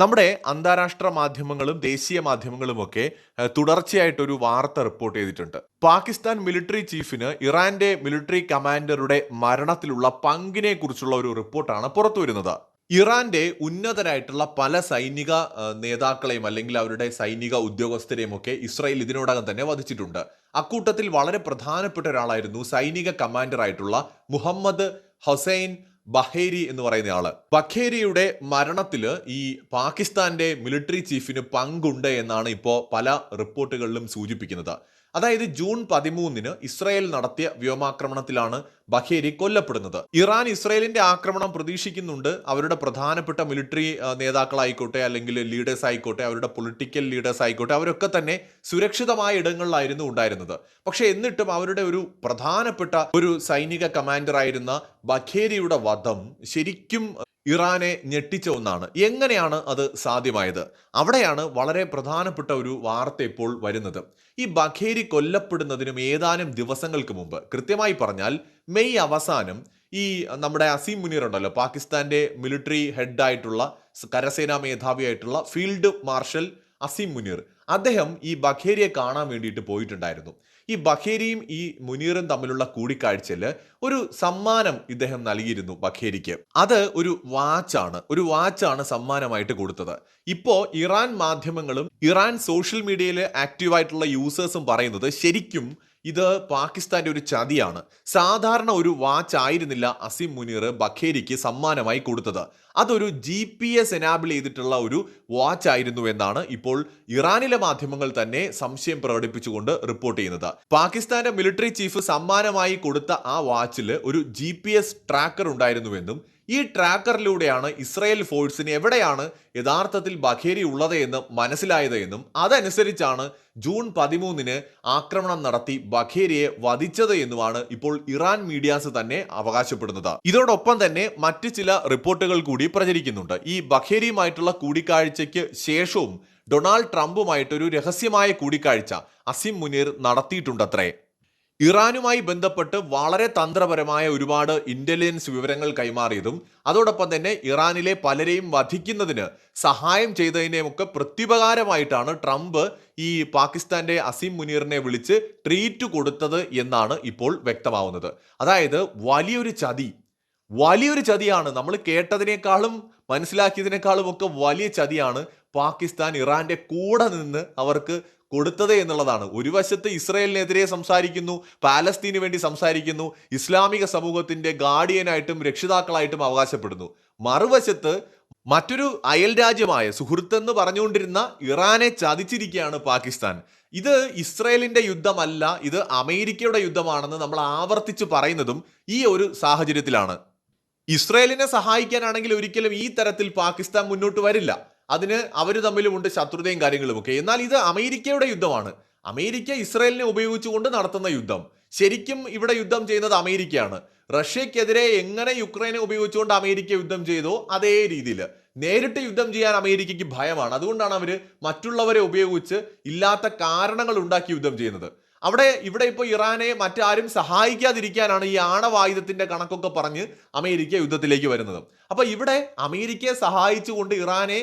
നമ്മുടെ അന്താരാഷ്ട്ര മാധ്യമങ്ങളും ദേശീയ മാധ്യമങ്ങളുമൊക്കെ തുടർച്ചയായിട്ട് തുടർച്ചയായിട്ടൊരു വാർത്ത റിപ്പോർട്ട് ചെയ്തിട്ടുണ്ട്. പാകിസ്ഥാൻ മിലിറ്ററി ചീഫിന് ഇറാന്റെ മിലിറ്ററി കമാൻഡറുടെ മരണത്തിലുള്ള പങ്കിനെ കുറിച്ചുള്ള ഒരു റിപ്പോർട്ടാണ് പുറത്തു വരുന്നത്. ഇറാന്റെ ഉന്നതരായിട്ടുള്ള പല സൈനിക നേതാക്കളെയും അല്ലെങ്കിൽ അവരുടെ സൈനിക ഉദ്യോഗസ്ഥരെയും ഒക്കെ ഇസ്രായേൽ ഇതിനോടകം തന്നെ വധിച്ചിട്ടുണ്ട്. അക്കൂട്ടത്തിൽ വളരെ പ്രധാനപ്പെട്ട ഒരാളായിരുന്നു സൈനിക കമാൻഡർ ആയിട്ടുള്ള മുഹമ്മദ് ഹൊസൈൻ ബഹേരി എന്ന് പറയുന്ന ആൾ. ബഖേരിയുടെ മരണത്തിൽ ഈ പാകിസ്ഥാന്റെ മിലിറ്ററി ചീഫിന് പങ്കുണ്ട് എന്നാണ് ഇപ്പോൾ പല റിപ്പോർട്ടുകളിലും സൂചിപ്പിക്കുന്നത്. അതായത് ജൂൺ പതിമൂന്നിന് ഇസ്രായേൽ നടത്തിയ വ്യോമാക്രമണത്തിലാണ് ബഹേരി കൊല്ലപ്പെടുന്നത്. ഇറാൻ ഇസ്രായേലിന്റെ ആക്രമണം പ്രതീക്ഷിക്കുന്നുണ്ട്. അവരുടെ പ്രധാനപ്പെട്ട മിലിറ്ററി നേതാക്കളായിക്കോട്ടെ അല്ലെങ്കിൽ ലീഡേഴ്സ് ആയിക്കോട്ടെ അവരുടെ പൊളിറ്റിക്കൽ ലീഡേഴ്സ് ആയിക്കോട്ടെ അവരൊക്കെ തന്നെ സുരക്ഷിതമായ ഇടങ്ങളിലായിരുന്നു ഉണ്ടായിരുന്നത്. പക്ഷെ എന്നിട്ടും അവരുടെ ഒരു പ്രധാനപ്പെട്ട ഒരു സൈനിക കമാൻഡർ ആയിരുന്ന ബഖേരിയുടെ വധം ശരിക്കും ഇറാനെ ഞെട്ടിച്ച ഒന്നാണ്. എങ്ങനെയാണ് അത് സാധ്യമായത്? അവിടെയാണ് വളരെ പ്രധാനപ്പെട്ട ഒരു വാർത്ത ഇപ്പോൾ വരുന്നത്. ഈ ബഖേരി കൊല്ലപ്പെടുന്നതിനും ഏതാനും ദിവസങ്ങൾക്ക് മുമ്പ് കൃത്യമായി പറഞ്ഞാൽ മെയ് അവസാനം ഈ നമ്മുടെ അസീം മുനീർ ഉണ്ടല്ലോ പാകിസ്ഥാന്റെ മിലിറ്ററി ഹെഡായിട്ടുള്ള കരസേനാ മേധാവിയായിട്ടുള്ള ഫീൽഡ് മാർഷൽ അസീം മുനീർ. അദ്ദേഹം ഈ ബഖേരിയെ കാണാൻ വേണ്ടിയിട്ട് പോയിട്ടുണ്ടായിരുന്നു. ഈ ബഖേരിയും ഈ മുനീറും തമ്മിലുള്ള കൂടിക്കാഴ്ചയിൽ ഒരു സമ്മാനം ഇദ്ദേഹം നൽകിയിരുന്നു ബഖേരിക്ക്. അത് ഒരു വാച്ചാണ് ഒരു വാച്ചാണ് സമ്മാനമായിട്ട് കൊടുത്തത്. ഇപ്പോൾ ഇറാൻ മാധ്യമങ്ങളും ഇറാൻ സോഷ്യൽ മീഡിയയിൽ ആക്റ്റീവായിട്ടുള്ള യൂസേഴ്സും പറയുന്നത് ശരിക്കും ഇത് പാകിസ്ഥാന്റെ ഒരു ചതിയാണ്. സാധാരണ ഒരു വാച്ച് ആയിരുന്നില്ല അസിം മുനീർ ബഖേരിക്ക് സമ്മാനമായി കൊടുത്തത്. അതൊരു ജി പി എസ് എനാബിൾ ചെയ്തിട്ടുള്ള ഒരു വാച്ച് ആയിരുന്നു എന്നാണ് ഇപ്പോൾ ഇറാനിലെ മാധ്യമങ്ങൾ തന്നെ സംശയം പ്രകടിപ്പിച്ചുകൊണ്ട് റിപ്പോർട്ട് ചെയ്യുന്നത്. പാകിസ്ഥാന്റെ മിലിറ്ററി ചീഫ് സമ്മാനമായി കൊടുത്ത ആ വാച്ചിൽ ഒരു ജി ട്രാക്കർ ഉണ്ടായിരുന്നുവെന്നും ഈ ട്രാക്കറിലൂടെയാണ് ഇസ്രയേൽ ഫോഴ്സിന് എവിടെയാണ് യഥാർത്ഥത്തിൽ ബഖേരി ഉള്ളത് എന്ന് മനസ്സിലായത് എന്നും അതനുസരിച്ചാണ് ജൂൺ പതിമൂന്നിന് ആക്രമണം നടത്തി ബഖേരിയെ വധിച്ചത് എന്നുമാണ് ഇപ്പോൾ ഇറാൻ മീഡിയാസ് തന്നെ അവകാശപ്പെടുന്നത്. ഇതോടൊപ്പം തന്നെ മറ്റ് ചില റിപ്പോർട്ടുകൾ കൂടി പ്രചരിക്കുന്നുണ്ട്. ഈ ബഖേരിയുമായിട്ടുള്ള കൂടിക്കാഴ്ചയ്ക്ക് ശേഷവും ഡൊണാൾഡ് ട്രംപുമായിട്ട് ഒരു രഹസ്യമായ കൂടിക്കാഴ്ച അസിം മുനീർ നടത്തിയിട്ടുണ്ടത്രേ. ഇറാനുമായി ബന്ധപ്പെട്ട് വളരെ തന്ത്രപരമായ ഒരുപാട് ഇന്റലിജൻസ് വിവരങ്ങൾ കൈമാറിയതും അതോടൊപ്പം തന്നെ ഇറാനിലെ പലരെയും വധിക്കുന്നതിന് സഹായം ചെയ്തതിനെയൊക്കെ പ്രത്യുപകാരമായിട്ടാണ് ട്രംപ് ഈ പാകിസ്ഥാന്റെ അസീം മുനീറിനെ വിളിച്ച് ട്രീറ്റ് കൊടുത്തത് എന്നാണ് ഇപ്പോൾ വ്യക്തമാവുന്നത്. അതായത് വലിയൊരു ചതി വലിയൊരു ചതിയാണ്. നമ്മൾ കേട്ടതിനേക്കാളും മനസ്സിലാക്കിയതിനേക്കാളും ഒക്കെ വലിയ ചതിയാണ് പാകിസ്ഥാൻ ഇറാന്റെ കൂടെ നിന്ന് അവർക്ക് കൊടുത്തത് എന്നുള്ളതാണ്. ഒരു വശത്ത് ഇസ്രയേലിനെതിരെ സംസാരിക്കുന്നു പാലസ്തീന് വേണ്ടി സംസാരിക്കുന്നു ഇസ്ലാമിക സമൂഹത്തിന്റെ ഗാർഡിയനായിട്ടും രക്ഷിതാക്കളായിട്ടും അവകാശപ്പെടുന്നു. മറുവശത്ത് മറ്റൊരു അയൽ രാജ്യമായ സുഹൃത്തെന്ന് പറഞ്ഞുകൊണ്ടിരുന്ന ഇറാനെ ചതിച്ചിരിക്കുകയാണ് പാകിസ്ഥാൻ. ഇത് ഇസ്രയേലിന്റെ യുദ്ധമല്ല ഇത് അമേരിക്കയുടെ യുദ്ധമാണെന്ന് നമ്മൾ ആവർത്തിച്ച് പറയുന്നതും ഈ ഒരു സാഹചര്യത്തിലാണ്. ഇസ്രയേലിനെ സഹായിക്കാനാണെങ്കിൽ ഒരിക്കലും ഈ തരത്തിൽ പാകിസ്ഥാൻ മുന്നോട്ട് വരില്ല. അതിന് അവർ തമ്മിലുമുണ്ട് ശത്രുതയും കാര്യങ്ങളുമൊക്കെ. എന്നാൽ ഇത് അമേരിക്കയുടെ യുദ്ധമാണ്. അമേരിക്ക ഇസ്രയേലിനെ ഉപയോഗിച്ചുകൊണ്ട് നടത്തുന്ന യുദ്ധം. ശരിക്കും ഇവിടെ യുദ്ധം ചെയ്യുന്നത് അമേരിക്കയാണ്. റഷ്യക്കെതിരെ എങ്ങനെ യുക്രൈനെ ഉപയോഗിച്ചുകൊണ്ട് അമേരിക്ക യുദ്ധം ചെയ്തോ അതേ രീതിയിൽ നേരിട്ട് യുദ്ധം ചെയ്യാൻ അമേരിക്കയ്ക്ക് ഭയമാണ്. അതുകൊണ്ടാണ് അവർ മറ്റുള്ളവരെ ഉപയോഗിച്ച് ഇല്ലാത്ത കാരണങ്ങൾ ഉണ്ടാക്കി യുദ്ധം ചെയ്യുന്നത്. അവിടെ ഇവിടെ ഇപ്പോൾ ഇറാനെ മറ്റാരും സഹായിക്കാതിരിക്കാനാണ് ഈ ആണവായുധത്തിന്റെ കണക്കൊക്കെ പറഞ്ഞ് അമേരിക്ക യുദ്ധത്തിലേക്ക് വരുന്നത്. അപ്പോൾ ഇവിടെ അമേരിക്കയെ സഹായിച്ചുകൊണ്ട് ഇറാനെ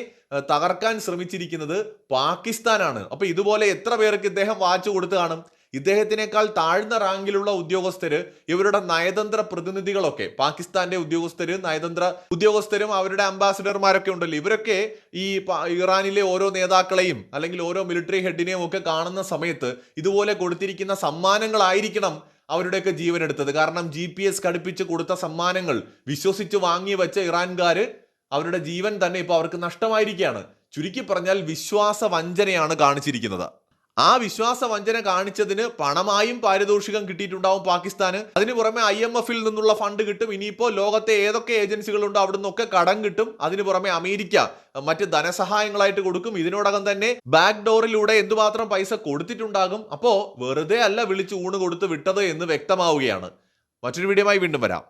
തകർക്കാൻ ശ്രമിച്ചിരിക്കുന്നത് പാകിസ്ഥാനാണ്. അപ്പോൾ ഇതുപോലെ എത്ര പേർക്ക് ഇദ്ദേഹം വാച്ച് കൊടുത്തു കാണും? ഇദ്ദേഹത്തിനേക്കാൾ താഴ്ന്ന റാങ്കിലുള്ള ഉദ്യോഗസ്ഥര് ഇവരുടെ നയതന്ത്ര പ്രതിനിധികളൊക്കെ പാകിസ്ഥാന്റെ ഉദ്യോഗസ്ഥര് നയതന്ത്ര ഉദ്യോഗസ്ഥരും അവരുടെ അംബാസിഡർമാരൊക്കെ ഉണ്ടല്ലോ. ഇവരൊക്കെ ഈ ഇറാനിലെ ഓരോ നേതാക്കളെയും അല്ലെങ്കിൽ ഓരോ മിലിറ്ററി ഹെഡിനെയും ഒക്കെ കാണുന്ന സമയത്ത് ഇതുപോലെ കൊടുത്തിരിക്കുന്ന സമ്മാനങ്ങളായിരിക്കണം അവരുടെയൊക്കെ ജീവൻ എടുത്തത് കാരണം ജി പി എസ് ഘടിപ്പിച്ച് കൊടുത്ത സമ്മാനങ്ങൾ വിശ്വസിച്ച് വാങ്ങി വെച്ച ഇറാൻകാർ അവരുടെ ജീവൻ തന്നെ ഇപ്പോൾ അവർക്ക് നഷ്ടമായിരിക്കുകയാണ്. ചുരുക്കി പറഞ്ഞാൽ വിശ്വാസ വഞ്ചനയാണ് കാണിച്ചിരിക്കുന്നത്. ആ വിശ്വാസ വഞ്ചന കാണിച്ചതിന് പണമായും പാരിതോഷികം കിട്ടിയിട്ടുണ്ടാവും പാകിസ്ഥാന്. അതിന് പുറമെ ഐ എം എഫിൽ നിന്നുള്ള ഫണ്ട് കിട്ടും. ഇനിയിപ്പോൾ ലോകത്തെ ഏതൊക്കെ ഏജൻസികളുണ്ടോ അവിടെ നിന്നൊക്കെ കടം കിട്ടും. അതിന് പുറമെ അമേരിക്ക മറ്റ് ധനസഹായങ്ങളായിട്ട് കൊടുക്കും. ഇതിനോടകം തന്നെ ബാക്ക് ഡോറിലൂടെ എന്തുമാത്രം പൈസ കൊടുത്തിട്ടുണ്ടാകും. അപ്പോ വെറുതെ അല്ല വിളിച്ച് ഊണ് കൊടുത്ത് വിട്ടത് എന്ന് വ്യക്തമാവുകയാണ്. മറ്റൊരു വീഡിയോയുമായി വീണ്ടും വരാം.